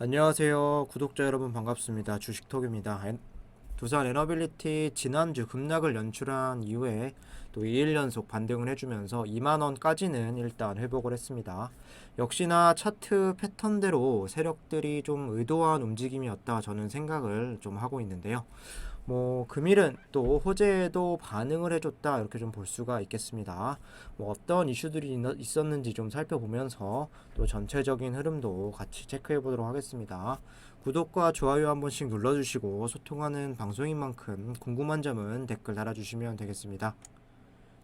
안녕하세요. 구독자 여러분 반갑습니다. 주식톡입니다. 엔- 두산 에너빌리티 지난주 급락을 연출한 이후에 또 2일 연속 반등을 해주면서 2만원까지는 일단 회복을 했습니다. 역시나 차트 패턴대로 세력들이 좀 의도한 움직임이었다 저는 생각을 좀 하고 있는데요. 뭐 금일은 또 호재에도 반응을 해줬다 이렇게 좀 볼 수가 있겠습니다. 뭐 어떤 이슈들이 있- 있었는지 좀 살펴보면서 또 전체적인 흐름도 같이 체크해 보도록 하겠습니다. 구독과 좋아요 한 번씩 눌러주시고 소통하는 방송인 만큼 궁금한 점은 댓글 달아주시면 되겠습니다.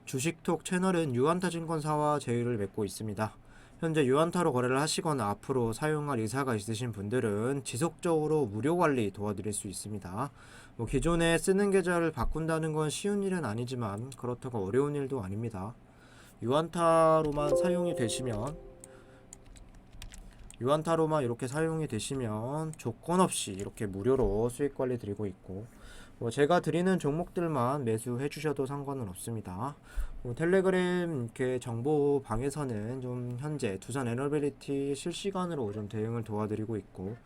주식톡 채널은 유한타증권사와 제휴를 맺고 있습니다. 현재 유한타로 거래를 하시거나 앞으로 사용할 의사가 있으신 분들은 지속적으로 무료 관리 도와드릴 수 있습니다. 뭐 기존에 쓰는 계좌를 바꾼다는 건 쉬운 일은 아니지만 그렇다고 어려운 일도 아닙니다. 유한타로만 사용이 되시면 유한타로만 이렇게 사용이 되시면 조건 없이 이렇게 무료로 수익 관리 드리고 있고 뭐 제가 드리는 종목들만 매수해 주셔도 상관은 없습니다. 뭐 텔레그램 이렇게 정보 방에서는 좀 현재 두산 에너빌리티 실시간으로 좀 대응을 도와드리고 있고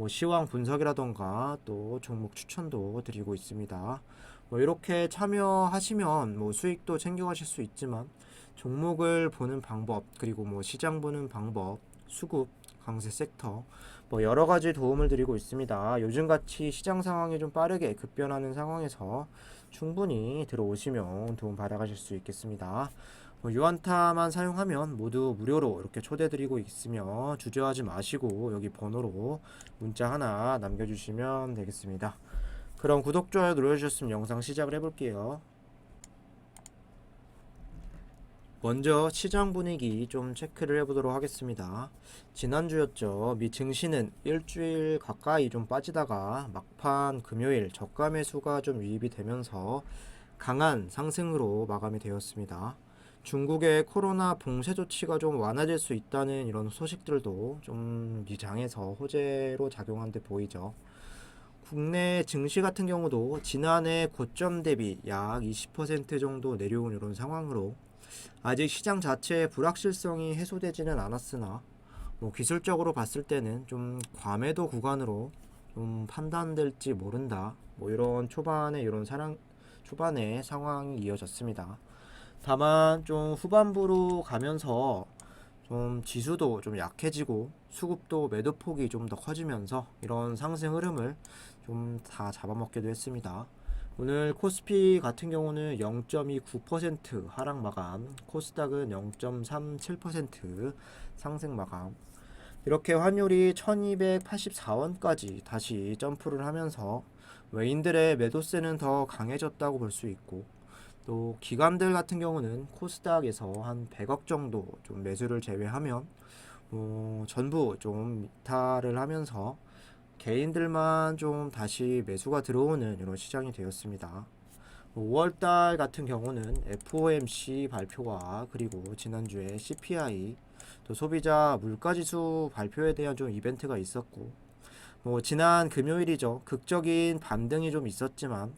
뭐 시황 분석이라던가 또 종목 추천도 드리고 있습니다. 뭐 이렇게 참여하시면 뭐 수익도 챙겨가실 수 있지만 종목을 보는 방법 그리고 뭐 시장 보는 방법 수급 강세 섹터 뭐 여러 가지 도움을 드리고 있습니다. 요즘같이 시장 상황이 좀 빠르게 급변하는 상황에서 충분히 들어오시면 도움 받아가실 수 있겠습니다. 뭐 유한타만 사용하면 모두 무료로 이렇게 초대드리고 있으며 주저하지 마시고 여기 번호로 문자 하나 남겨주시면 되겠습니다. 그럼 구독, 좋아요 눌러주셨으면 영상 시작을 해볼게요. 먼저 시장 분위기 좀 체크를 해보도록 하겠습니다. 지난주였죠. 미 증시는 일주일 가까이 좀 빠지다가 막판 금요일 저가 매수가 좀 유입이 되면서 강한 상승으로 마감이 되었습니다. 중국의 코로나 봉쇄 조치가 좀 완화될 수 있다는 이런 소식들도 좀 미장에서 호재로 작용한 듯 보이죠. 국내 증시 같은 경우도 지난해 고점 대비 약 20% 정도 내려온 이런 상황으로 아직 시장 자체의 불확실성이 해소되지는 않았으나 뭐 기술적으로 봤을 때는 좀 과매도 구간으로 좀 판단될지 모른다. 뭐 이런 초반에 이런 사랑 초반에 상황이 이어졌습니다. 다만 좀 후반부로 가면서 좀 지수도 좀 약해지고 수급도 매도 폭이 좀 더 커지면서 이런 상승 흐름을 좀 다 잡아먹기도 했습니다. 오늘 코스피 같은 경우는 0.29% 하락 마감, 코스닥은 0.37% 상승 마감. 이렇게 환율이 1284원까지 다시 점프를 하면서 외인들의 매도세는 더 강해졌다고 볼 수 있고 또 기관들 같은 경우는 코스닥에서 한 100억 정도 좀 매수를 제외하면 어, 전부 좀 이탈을 하면서 개인들만 좀 다시 매수가 들어오는 이런 시장이 되었습니다. 5월달 같은 경우는 FOMC 발표와 그리고 지난주에 CPI 또 소비자 물가지수 발표에 대한 좀 이벤트가 있었고 뭐 지난 금요일이죠 극적인 반등이 좀 있었지만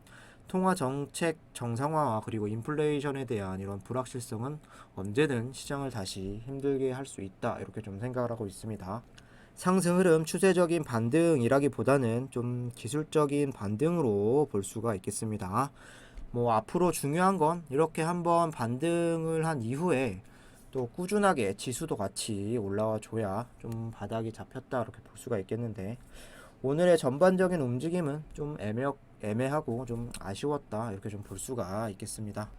통화 정책 정상화와 그리고 인플레이션에 대한 이런 불확실성은 언제든 시장을 다시 힘들게 할 수 있다 이렇게 좀 생각을 하고 있습니다. 상승 흐름 추세적인 반등이라기보다는 좀 기술적인 반등으로 볼 수가 있겠습니다. 뭐 앞으로 중요한 건 이렇게 한번 반등을 한 이후에 또 꾸준하게 지수도 같이 올라와 줘야 좀 바닥이 잡혔다 이렇게 볼 수가 있겠는데 오늘의 전반적인 움직임은 좀 애매, 애매하고 좀 아쉬웠다 이렇게 좀 볼 수가 있겠습니다.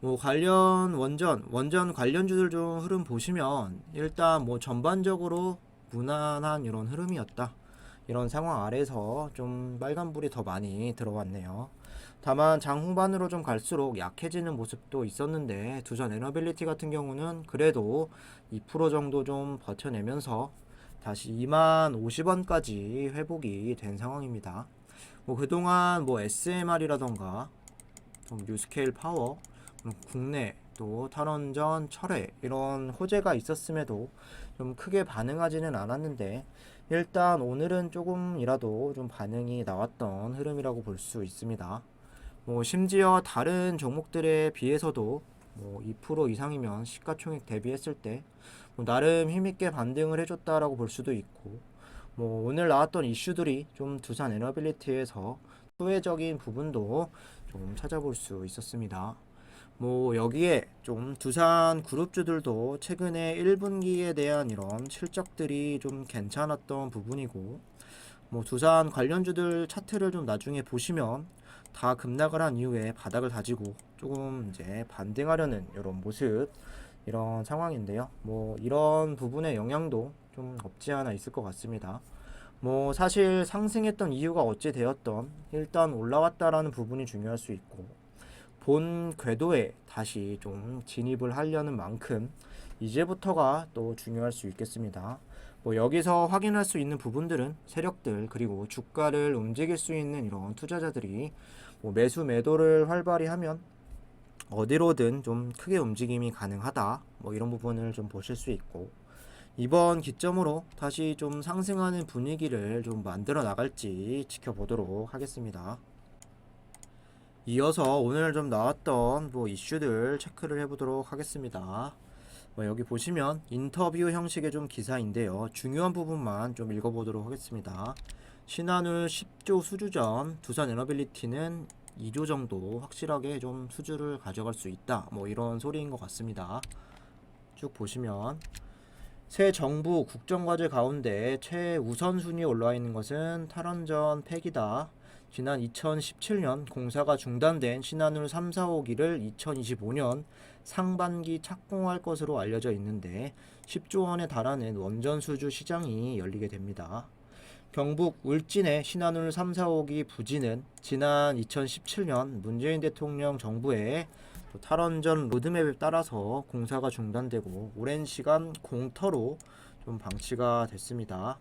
뭐 관련 원전 원전 관련주들 좀 흐름 보시면 일단 뭐 전반적으로 무난한 이런 흐름이었다. 이런 상황 아래서 좀 빨간불이 더 많이 들어왔네요. 다만 장 후반으로 좀 갈수록 약해지는 모습도 있었는데 두산 에너빌리티 같은 경우는 그래도 2% 정도 좀 버텨내면서 다시 2만 50원까지 회복이 된 상황입니다. 뭐 그동안 뭐 SMR이라던가 좀 뉴스케일 파워, 음, 국내 또 탈원전 철회 이런 호재가 있었음에도 좀 크게 반응하지는 않았는데 일단 오늘은 조금이라도 좀 반응이 나왔던 흐름이라고 볼 수 있습니다. 뭐 심지어 다른 종목들에 비해서도 뭐 2% 이상이면 시가총액 대비했을 때 뭐 나름 힘있게 반등을 해줬다라고 볼 수도 있고 뭐 오늘 나왔던 이슈들이 좀 두산 에너빌리티에서 후회적인 부분도 좀 찾아볼 수 있었습니다. 뭐 여기에 좀 두산 그룹주들도 최근에 1분기에 대한 이런 실적들이 좀 괜찮았던 부분이고 뭐 두산 관련주들 차트를 좀 나중에 보시면 다 급락을 한 이후에 바닥을 다지고 조금 이제 반등하려는 이런 모습 이런 상황인데요. 뭐 이런 부분의 영향도 좀 없지 않아 있을 것 같습니다. 뭐 사실 상승했던 이유가 어찌 되었던 일단 올라왔다라는 부분이 중요할 수 있고 본 궤도에 다시 좀 진입을 하려는 만큼 이제부터가 또 중요할 수 있겠습니다. 뭐 여기서 확인할 수 있는 부분들은 세력들 그리고 주가를 움직일 수 있는 이런 투자자들이 뭐 매수 매도를 활발히 하면 어디로든 좀 크게 움직임이 가능하다. 뭐 이런 부분을 좀 보실 수 있고 이번 기점으로 다시 좀 상승하는 분위기를 좀 만들어 나갈지 지켜보도록 하겠습니다. 이어서 오늘 좀 나왔던 뭐 이슈들 체크를 해보도록 하겠습니다. 뭐 여기 보시면 인터뷰 형식의 좀 기사인데요. 중요한 부분만 좀 읽어보도록 하겠습니다. 신한울 10조 수주전 두산 에너빌리티는 2조 정도 확실하게 좀 수주를 가져갈 수 있다. 뭐 이런 소리인 것 같습니다. 쭉 보시면 새 정부 국정과제 가운데 최우선순위에 올라와 있는 것은 탈원전 폐기다. 지난 2017년 공사가 중단된 신한울 3, 4호기를 2025년 상반기 착공할 것으로 알려져 있는데 10조 원에 달하는 원전 수주 시장이 열리게 됩니다. 경북 울진의 신한울 3, 4호기 부지는 지난 2017년 문재인 대통령 정부의 탈원전 로드맵에 따라서 공사가 중단되고 오랜 시간 공터로 좀 방치가 됐습니다.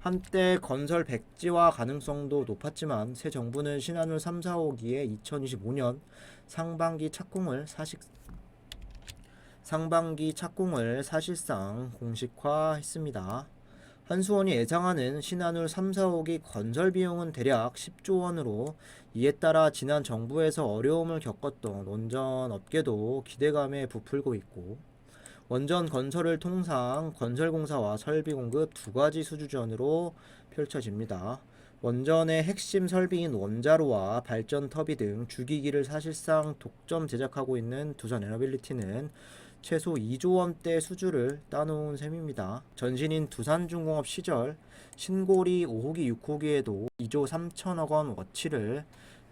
한때 건설 백지화 가능성도 높았지만 새 정부는 신한울 3, 4호기에 2025년 상반기 착공을 사실 상반기 착공을 사실상 공식화했습니다. 한수원이 예상하는 신한울 3, 4호기 건설 비용은 대략 10조 원으로 이에 따라 지난 정부에서 어려움을 겪었던 원전 업계도 기대감에 부풀고 있고 원전 건설을 통상 건설공사와 설비 공급 두 가지 수주전으로 펼쳐집니다. 원전의 핵심 설비인 원자로와 발전 터비 등 주기기를 사실상 독점 제작하고 있는 두산 에너빌리티는 최소 2조 원대 수주를 따놓은 셈입니다. 전신인 두산중공업 시절 신고리 5호기 6호기에도 2조 3천억 원 워치를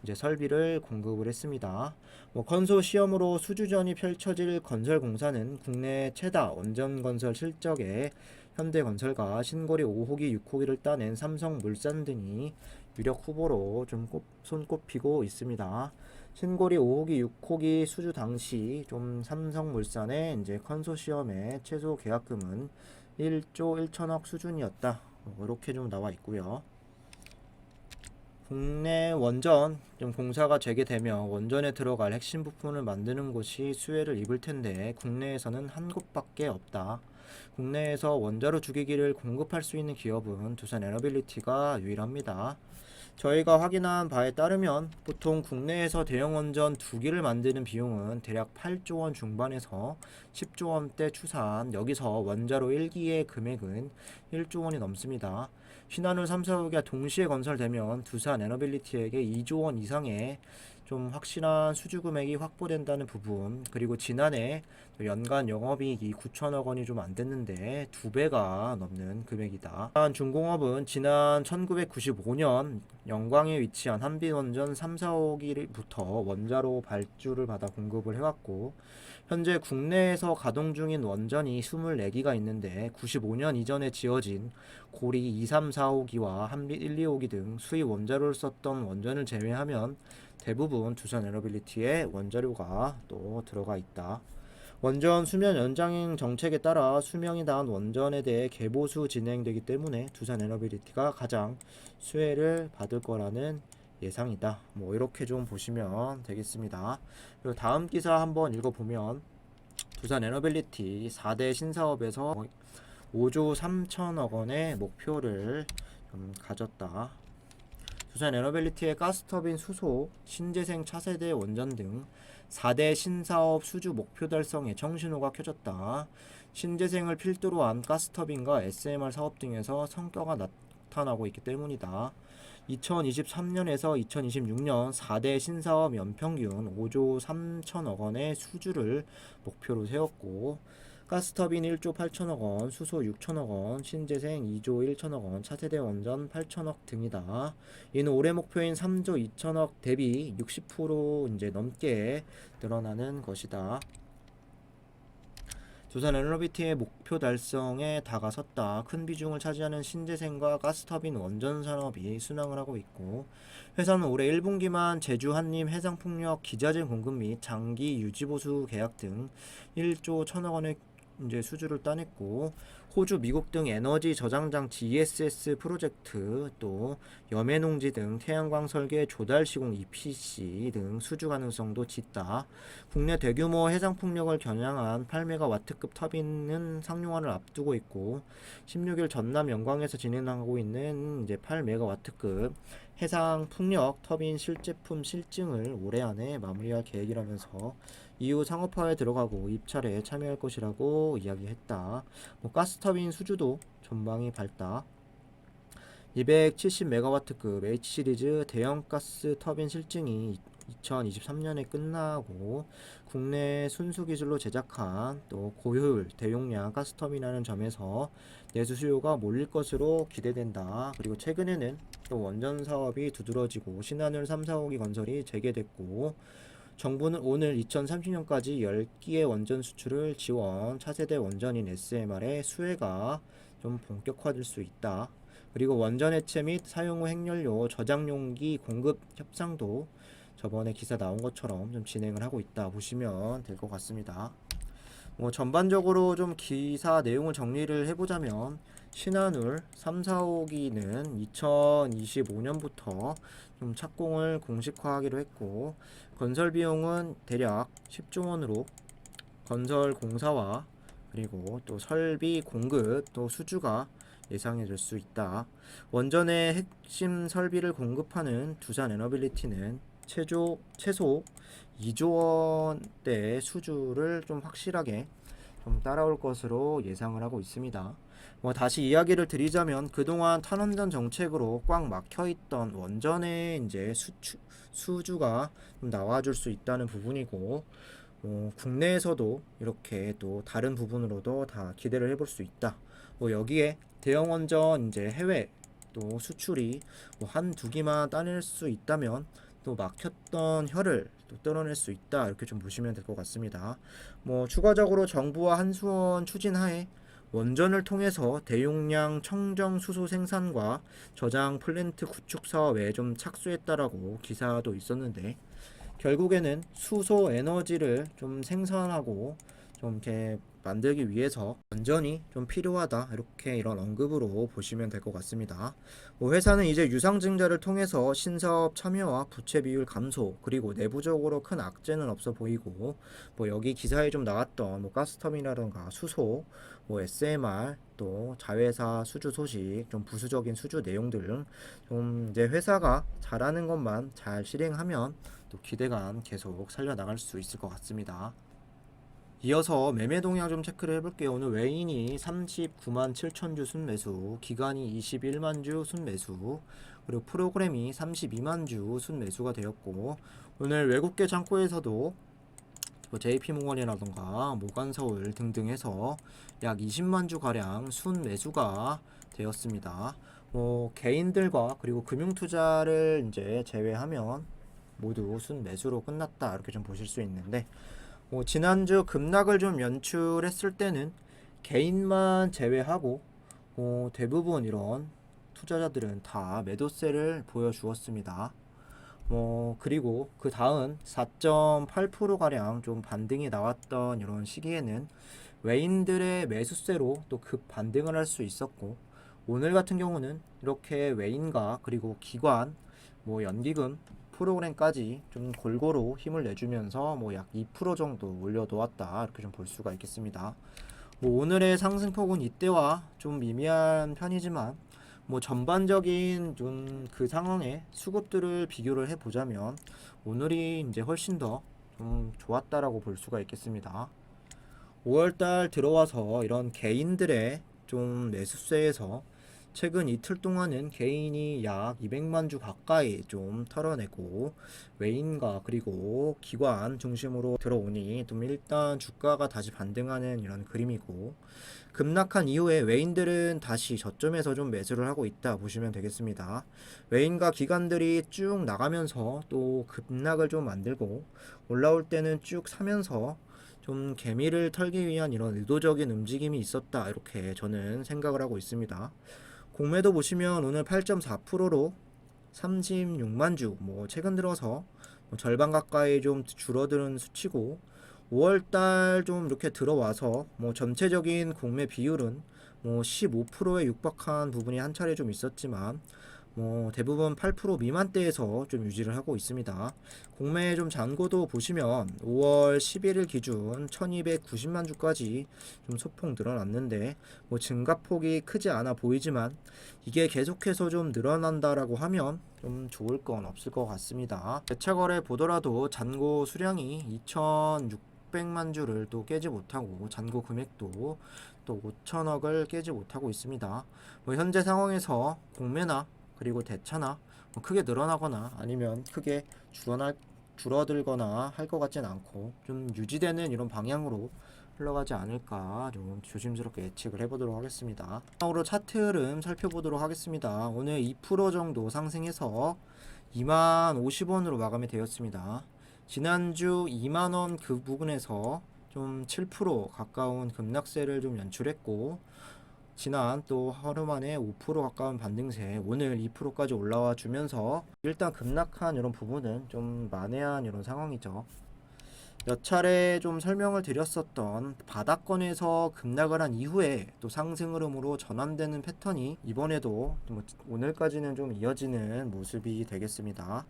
이제 설비를 공급을 했습니다. 뭐 컨소시엄으로 수주전이 펼쳐질 건설 공사는 국내 최다 원전 건설 실적에 현대건설과 신고리 5호기 6호기를 따낸 삼성물산 등이 유력 후보로 좀 꼽, 손꼽히고 있습니다. 신고리 5호기, 6호기 수주 당시 좀 삼성물산의 이제 컨소시엄의 최소 계약금은 1조 1천억 수준이었다. 뭐 이렇게 좀 나와 있고요. 국내 원전 좀 공사가 재개되면 원전에 들어갈 핵심 부품을 만드는 곳이 수혜를 입을 텐데 국내에서는 한 곳밖에 없다. 국내에서 원자로 주기기를 공급할 수 있는 기업은 두산 에너빌리티가 유일합니다. 저희가 확인한 바에 따르면 보통 국내에서 대형 원전 두 기를 만드는 비용은 대략 8조 원 중반에서 10조 원대 추산 여기서 원자로 1기의 금액은 1조 원이 넘습니다. 신한울 3, 4호기가 동시에 건설되면 두산 에너빌리티에게 2조 원 이상의 좀 확실한 수주 금액이 확보된다는 부분 그리고 지난해 연간 영업이익이 9천억 원이 좀 안 됐는데 두 배가 넘는 금액이다. 중공업은 지난 1995년 영광에 위치한 한빛원전 3, 4호기부터 원자로 발주를 받아 공급을 해왔고 현재 국내에서 가동 중인 원전이 24기가 있는데 95년 이전에 지어진 고리 2, 3, 4호기와 한빛 1, 2호기 등 수입 원자로를 썼던 원전을 제외하면 대부분 두산 에너빌리티의 원자료가 또 들어가 있다. 원전 수면 연장 정책에 따라 수명이 다한 원전에 대해 개보수 진행되기 때문에 두산 에너빌리티가 가장 수혜를 받을 거라는 예상이다. 뭐 이렇게 좀 보시면 되겠습니다. 그리고 다음 기사 한번 읽어보면 두산 에너빌리티 4대 신사업에서 5조 3천억 원의 목표를 좀 가졌다. 두산 에너빌리티의 가스터빈 수소, 신재생 차세대 원전 등 4대 신사업 수주 목표 달성에 청신호가 켜졌다. 신재생을 필두로 한 가스터빈과 SMR 사업 등에서 성과가, 나, 나타나고 있기 때문이다. 2023년에서 2026년 4대 신사업 연평균 5조 3천억 원의 수주를 목표로 세웠고 가스터빈 1조 8천억 원, 수소 6천억 원, 신재생 2조 1천억 원, 차세대 원전 8천억 등이다. 이는 올해 목표인 3조 2천억 대비 60% 이제 넘게 늘어나는 것이다. 두산 에너비티의 목표 달성에 다가섰다. 큰 비중을 차지하는 신재생과 가스터빈 원전 산업이 순항을 하고 있고 회사는 올해 1분기만 제주 한림 해상풍력 기자재 공급 및 장기 유지 보수 계약 등 1조 1천억 원의 이제 수주를 따냈고 호주, 미국 등 에너지 저장 장치 ESS 프로젝트 또 염해 농지 등 태양광 설계 조달 시공 EPC 등 수주 가능성도 짙다. 국내 대규모 해상 풍력을 겨냥한 8메가와트급 터빈은 상용화를 앞두고 있고 16일 전남 영광에서 진행하고 있는 이제 8메가와트급 해상 풍력 터빈 실제품 실증을 올해 안에 마무리할 계획이라면서 이후 상업화에 들어가고 입찰에 참여할 것이라고 이야기했다. 뭐 가스터빈 수주도 전망이 밝다. 270메가와트급 H시리즈 대형 가스 터빈 실증이 2023년에 끝나고 국내 순수 기술로 제작한 또 고효율 대용량 가스터빈이라는 점에서 내수 수요가 몰릴 것으로 기대된다. 그리고 최근에는 또 원전 사업이 두드러지고 신한울 3, 4호기 건설이 재개됐고 정부는 오늘 2030년까지 10기의 원전 수출을 지원, 차세대 원전인 SMR의 수혜가 좀 본격화될 수 있다. 그리고 원전 해체 및 사용 후 핵연료 저장 용기 공급 협상도 저번에 기사 나온 것처럼 좀 진행을 하고 있다 보시면 될 것 같습니다. 뭐 전반적으로 좀 기사 내용을 정리를 해보자면 신한울 3, 4호기는 2025년부터 좀 착공을 공식화하기로 했고 건설 비용은 대략 10조 원으로 건설 공사와 그리고 또 설비 공급 또 수주가 예상해질 수 있다. 원전의 핵심 설비를 공급하는 두산 에너빌리티는 최조 최소 2조 원대 수주를 좀 확실하게 좀 따라올 것으로 예상을 하고 있습니다. 뭐 다시 이야기를 드리자면 그동안 탈원전 정책으로 꽉 막혀 있던 원전의 이제 수주 수주가 좀 나와줄 수 있다는 부분이고 뭐 국내에서도 이렇게 또 다른 부분으로도 다 기대를 해볼 수 있다. 뭐 여기에 대형 원전 이제 해외 또 수출이 뭐 한두 기만 따낼 수 있다면 또 막혔던 혀를 또 뚫어낼 수 있다 이렇게 좀 보시면 될 것 같습니다. 뭐 추가적으로 정부와 한수원 추진하에 원전을 통해서 대용량 청정 수소 생산과 저장 플랜트 구축 사업에 좀 착수했다라고 기사도 있었는데 결국에는 수소 에너지를 좀 생산하고 좀 이렇게 만들기 위해서 원전이 좀 필요하다 이렇게 이런 언급으로 보시면 될 것 같습니다. 뭐 회사는 이제 유상증자를 통해서 신사업 참여와 부채 비율 감소 그리고 내부적으로 큰 악재는 없어 보이고 뭐 여기 기사에 좀 나왔던 뭐 가스터빈이라든가 수소 뭐 SMR 또 자회사 수주 소식 좀 부수적인 수주 내용들 좀 이제 회사가 잘하는 것만 잘 실행하면 또 기대감 계속 살려나갈 수 있을 것 같습니다. 이어서 매매 동향 좀 체크를 해볼게요. 오늘 외인이 39만 7천 주 순매수, 기간이 21만 주 순매수, 그리고 프로그램이 32만 주 순매수가 되었고 오늘 외국계 창고에서도 뭐 JP모건이라던가 모간서울 등등 해서 약 20만 주 가량 순매수가 되었습니다. 뭐 개인들과 그리고 금융 투자를 이제 제외하면 모두 순매수로 끝났다 이렇게 좀 보실 수 있는데 뭐 지난주 급락을 좀 연출했을 때는 개인만 제외하고 뭐 대부분 이런 투자자들은 다 매도세를 보여주었습니다. 뭐 그리고 그 다음 4.8% 가량 좀 반등이 나왔던 이런 시기에는 외인들의 매수세로 또 급 반등을 할 수 있었고 오늘 같은 경우는 이렇게 외인과 그리고 기관 뭐 연기금 프로그램까지 좀 골고루 힘을 내주면서 뭐 약 2% 정도 올려놓았다 이렇게 좀 볼 수가 있겠습니다. 뭐 오늘의 상승폭은 이때와 좀 미미한 편이지만 뭐 전반적인 좀 그 상황에 수급들을 비교를 해보자면 오늘이 이제 훨씬 더 좀 좋았다라고 볼 수가 있겠습니다. 5월달 들어와서 이런 개인들의 좀 매수세에서 최근 이틀 동안은 개인이 약 200만 주 가까이 좀 털어내고 외인과 그리고 기관 중심으로 들어오니 좀 일단 주가가 다시 반등하는 이런 그림이고 급락한 이후에 외인들은 다시 저점에서 좀 매수를 하고 있다 보시면 되겠습니다. 외인과 기관들이 쭉 나가면서 또 급락을 좀 만들고 올라올 때는 쭉 사면서 좀 개미를 털기 위한 이런 의도적인 움직임이 있었다 이렇게 저는 생각을 하고 있습니다. 공매도 보시면 오늘 8.4%로 36만 주, 뭐 최근 들어서 뭐 절반 가까이 좀 줄어드는 수치고 5월달 좀 이렇게 들어와서 뭐 전체적인 공매 비율은 뭐 15%에 육박한 부분이 한 차례 좀 있었지만 뭐 대부분 8% 미만대에서 좀 유지를 하고 있습니다. 공매 좀 잔고도 보시면 5월 11일 기준 1290만 주까지 좀 소폭 늘어났는데 뭐 증가폭이 크지 않아 보이지만 이게 계속해서 좀 늘어난다라고 하면 좀 좋을 건 없을 것 같습니다. 대차 거래 보더라도 잔고 수량이 2,600만 주를 또 깨지 못하고 잔고 금액도 또 5천억을 깨지 못하고 있습니다. 뭐 현재 상황에서 공매나 그리고 대차나 뭐 크게 늘어나거나 아니면 크게 줄어날 줄어들거나 할 것 같진 않고 좀 유지되는 이런 방향으로 흘러가지 않을까 좀 조심스럽게 예측을 해보도록 하겠습니다. 다음으로 차트 흐름 살펴보도록 하겠습니다. 오늘 2% 정도 상승해서 2만 50원으로 마감이 되었습니다. 지난주 2만원 그 부분에서 좀 7% 가까운 급락세를 좀 연출했고 지난 또 하루 만에 5% 가까운 반등세 오늘 2%까지 올라와 주면서 일단 급락한 이런 부분은 좀 만회한 이런 상황이죠. 몇 차례 좀 설명을 드렸었던 바닥권에서 급락을 한 이후에 또 상승 흐름으로 전환되는 패턴이 이번에도 뭐 오늘까지는 좀 이어지는 모습이 되겠습니다.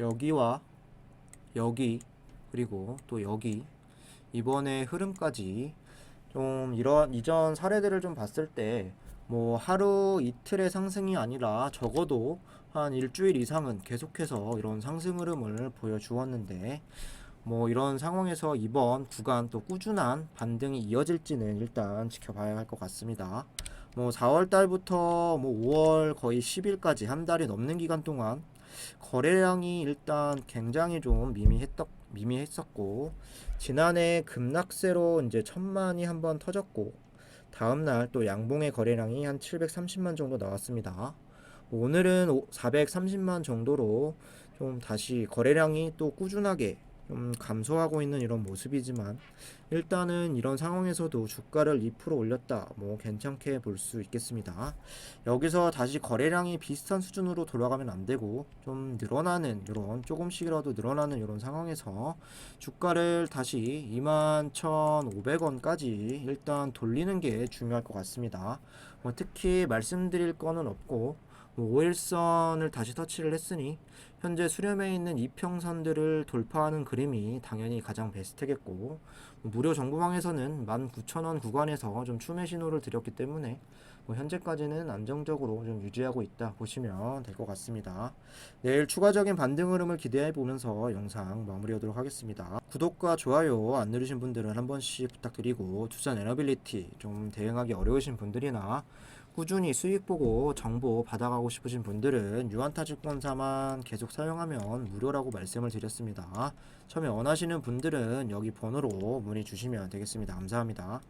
여기와 여기 그리고 또 여기 이번에 흐름까지 좀 이런 이전 사례들을 좀 봤을 때 뭐 하루 이틀의 상승이 아니라 적어도 한 일주일 이상은 계속해서 이런 상승 흐름을 보여주었는데 뭐 이런 상황에서 이번 구간 또 꾸준한 반등이 이어질지는 일단 지켜봐야 할 것 같습니다. 뭐 4월 달부터 뭐 5월 거의 10일까지 한 달이 넘는 기간 동안 거래량이 일단 굉장히 좀 미미했던 미미했었고 지난해 급락세로 이제 천만이 한번 터졌고 다음 날 또 양봉의 거래량이 한 730만 정도 나왔습니다. 오늘은 430만 정도로 좀 다시 거래량이 또 꾸준하게 좀 감소하고 있는 이런 모습이지만 일단은 이런 상황에서도 주가를 2% 올렸다 뭐 괜찮게 볼 수 있겠습니다. 여기서 다시 거래량이 비슷한 수준으로 돌아가면 안 되고 좀 늘어나는 이런 조금씩이라도 늘어나는 이런 상황에서 주가를 다시 21,500원까지 일단 돌리는 게 중요할 것 같습니다. 뭐 특히 말씀드릴 거는 없고 뭐 5일선을 다시 터치를 했으니 현재 수렴해 있는 이평선들을 돌파하는 그림이 당연히 가장 베스트겠고 뭐 무료 정보망에서는 19,000원 구간에서 좀 추매 신호를 드렸기 때문에 뭐 현재까지는 안정적으로 좀 유지하고 있다 보시면 될 것 같습니다. 내일 추가적인 반등 흐름을 기대해 보면서 영상 마무리하도록 하겠습니다. 구독과 좋아요 안 누르신 분들은 한 번씩 부탁드리고 투자 에너빌리티 좀 대응하기 어려우신 분들이나 꾸준히 수익 보고 정보 받아가고 싶으신 분들은 유한타 증권사만 계속 사용하면 무료라고 말씀을 드렸습니다. 처음에 원하시는 분들은 여기 번호로 문의 주시면 되겠습니다. 감사합니다.